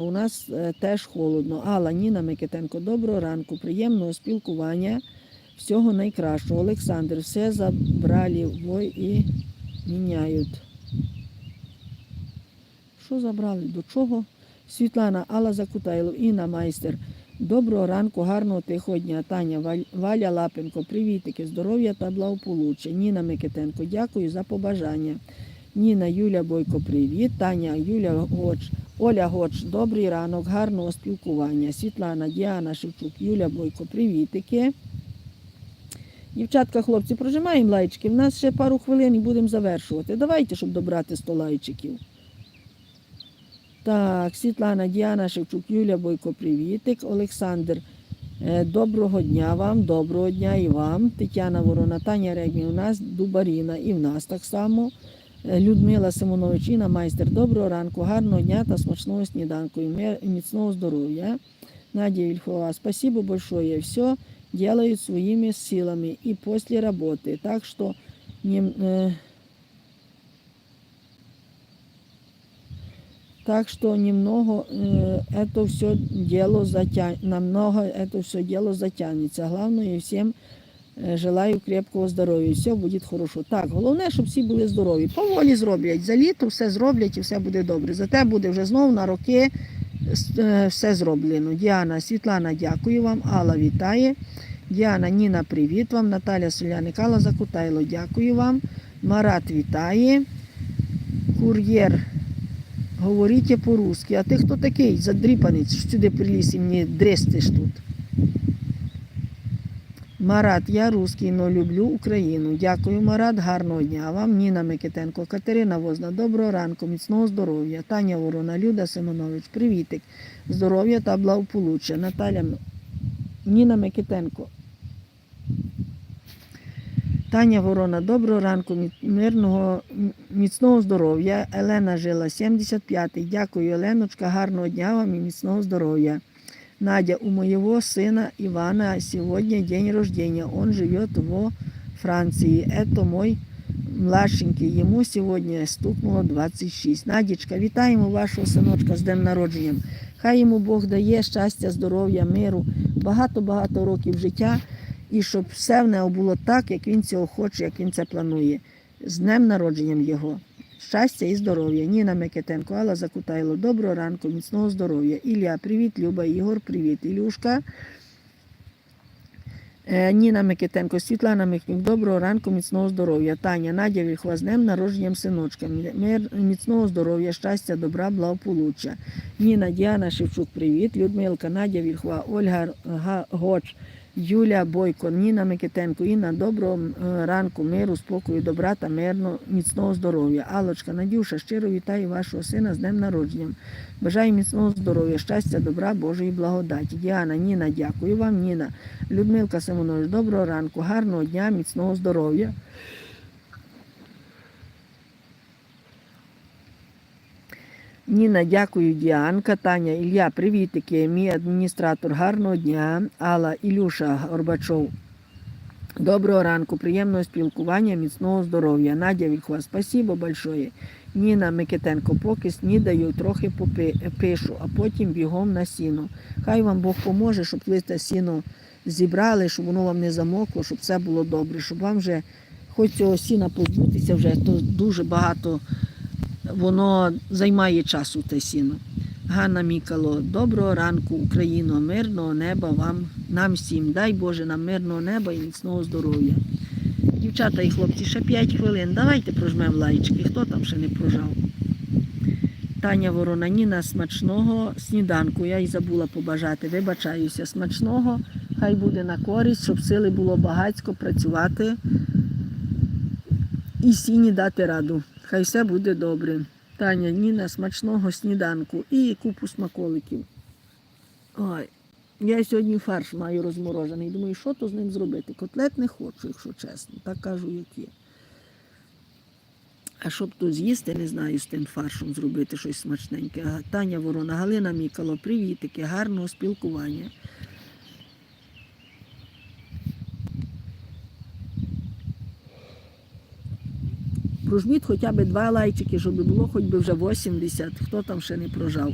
У нас е, теж холодно. Алла Ніна Микитенко, доброго ранку, приємного спілкування. Всього найкращого. Олександр, все забрали вой і міняють. Що забрали? До чого? Світлана, Алла Закутайло, Інна Майстер. Доброго ранку, гарного тихого дня. Таня, Валя Лапенко, привітики, здоров'я та благополуччя. Ніна Микитенко, дякую за побажання. Ніна Юля Бойко, привіт. Таня Юля Гоч, Оля Гоч, добрий ранок, гарного спілкування. Світлана, Діана Шевчук, Юля Бойко, привітики. Дівчатка, хлопці, прожимаємо лайчики. У нас ще пару хвилин і будемо завершувати. Давайте, щоб добрати 100 лайчиків. Так, Світлана, Діана Шевчук, Юля Бойко, привітик. Олександр, е, доброго дня вам, доброго дня і вам. Тетяна Ворона, Таня Регні, у нас Дубаріна і в нас так само. Е, Людмила Симонович, Інна майстер, доброго ранку, гарного дня та смачного сніданку і мир- і міцного здоров'я. Надя Вильхова, спасибо большое. Все делают своими силами и после работы. Так что не, э, так что немного э, это все дело затя... намного это все дело затягнется. Главное всем е, желаю крепкого здоров'я. Все буде хорошо. Так, головне, щоб всі були здорові. Поволі зроблять. За літо все зроблять і все буде добре. Зате буде вже знову на роки е, все зроблено. Діана, Світлана, дякую вам. Алла вітає. Діана, Ніна, привіт вам. Наталя Соляник, Алла Закутайло, дякую вам. Марат вітає. Кур'єр. Говоріть по-русски. А ти хто такий? Задріпанець, сюди приліз і мені дрестиш тут. Марат, я русський, но люблю Україну. Дякую, Марат. Гарного дня вам. Ніна Микитенко, Катерина Возна, доброго ранку, міцного здоров'я. Таня Ворона, Люда Симонович, привітик. Здоров'я та благополуччя. Наталя Ніна Микитенко. Таня Ворона, доброго ранку, мирного, міцного здоров'я. Елена Жила, 75-й. Дякую, Еленочка, гарного дня вам і міцного здоров'я. Надя, у моего сына Ивана сегодня день рождения. Он живет во Франции. Это мой младшенький. Ему сегодня стукнуло 26. Надічка, вітаємо вашого синочка з днем народженням. Хай йому Бог дає щастя, здоров'я, миру, багато-багато років життя. І щоб все в нього було так, як він цього хоче, як він це планує. З днем народженням його. Щастя і здоров'я. Ніна Микитенко, Алла Закутайло. Доброго ранку, міцного здоров'я. Ілля, привіт, Люба, Ігор, привіт. Ілюшка. Е, Ніна Микитенко, Світлана Михнюк, доброго ранку, міцного здоров'я. Таня, Надя Вільхова, з днем народженням синочка. Мир, міцного здоров'я, щастя, добра, благополуччя. Ніна, Діана Шевчук, привіт. Людмилка, Надя Вільхова, Ольга Га- Гоч, Юля Бойко, Ніна Микитенко, Інна, доброго е, ранку, миру, спокою, добра та мирно, міцного здоров'я. Алочка, Надюша, щиро вітаю вашого сина з днем народженням. Бажаю міцного здоров'я, щастя, добра, Божої благодаті. Діана, Ніна, дякую вам, Ніна. Людмилка Симонович, доброго ранку, гарного дня, міцного здоров'я. Ніна, дякую, Діанка, Таня, Ілля, привітики, мій адміністратор, гарного дня. Алла, Ілюша Горбачов. Доброго ранку, приємного спілкування, міцного здоров'я. Надя Вільхова, спасибо большое. Ніна Микитенко, поки снідаю, трохи попи- пишу, а потім бігом на сіно. Хай вам Бог поможе, щоб ви те сіно зібрали, щоб воно вам не замокло, щоб все було добре, щоб вам вже хоч цього сіна позбутися вже, то дуже багато воно займає часу те сіно. Ганна Мікало, доброго ранку, Україно, мирного неба вам, нам всім. Дай Боже нам мирного неба і міцного здоров'я. Дівчата і хлопці, ще 5 хвилин. Давайте прожмемо лайчики. Хто там ще не прожав? Таня Ворона, Ніна, смачного сніданку. Я й забула побажати. Вибачаюся, смачного. Хай буде на користь, щоб сили було багацько працювати і сіні дати раду. Хай все буде добре. Таня, Ніна, смачного сніданку і купу смаколиків. Ой, я сьогодні фарш маю розморожений. Думаю, що то з ним зробити? Котлет не хочу, якщо чесно. Так кажу, як є. А щоб то з'їсти, не знаю, з тим фаршем зробити щось смачненьке. Таня Ворона, Галина Мікало, привітики, гарного спілкування. Прожміть хоча б два лайчики, щоб було хоч би вже 80, хто там ще не прожав.